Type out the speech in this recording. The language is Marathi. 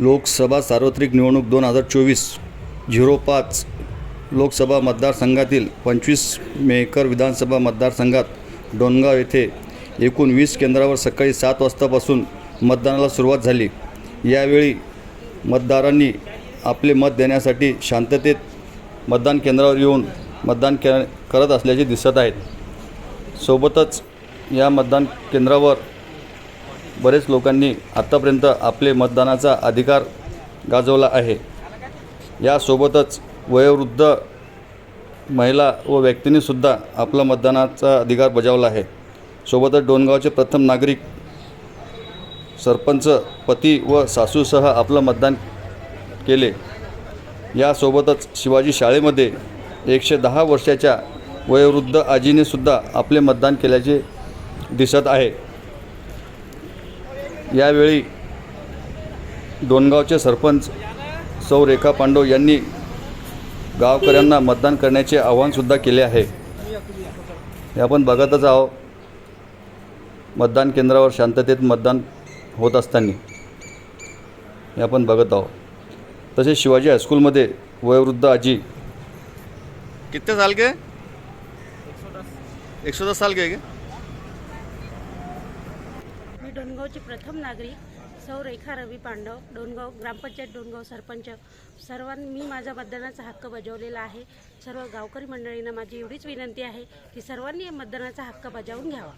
लोकसभा सार्वत्रिक निवडणूक दोन हजार चोवीस झिरो पाच लोकसभा मतदारसंघातील पंचवीस मेकर विधानसभा मतदारसंघात डोणगाव येथे एकूण वीस केंद्रावर सकाळी सात वाजतापासून मतदानाला सुरुवात झाली. यावेळी मतदारांनी आपले मत देण्यासाठी शांततेत मतदान केंद्रावर येऊन मतदान के करत असल्याचे दिसत आहेत. सोबतच या मतदान केंद्रावर बरेच लोकांनी आत्तापर्यंत आपले मतदानाचा अधिकार गाजवला आहे. यासोबतच वयोवृद्ध महिला व व्यक्तींनीसुद्धा आपला मतदानाचा अधिकार बजावला आहे. सोबतच डोणगावचे प्रथम नागरिक सरपंच पती व सासूसह आपलं मतदान केले. यासोबतच शिवाजी शाळेमध्ये एकशे दहा वर्षाच्या वयोवृद्ध आजीनेसुद्धा आपले मतदान केल्याचे दिसत आहे. यावेळी डोणगावचे सरपंच सौ रेखा पांडव यांनी गावकऱ्यांना मतदान करण्याचे आवाहनसुद्धा केले आहे. हे आपण बघतच आहोत. मतदान केंद्रावर शांततेत मतदान होत असताना. हे आपण बघत आहोत. तसेच शिवाजी हायस्कूलमध्ये वयोवृद्ध आजी. किती साल के? एक सौ दस साल के डोणगावची प्रथम नागरिक सौ रेखा रवी पांडव डोणगाव ग्रामपंचायत डोणगाव सरपंच. सर्वांनी मी माझा मतदानाचा हक्क बजावलेला आहे. सर्व गावकरी मंडळींना माझी एवढीच विनंती आहे की सर्वांनी मतदानाचा हक्क बजावून घ्यावा.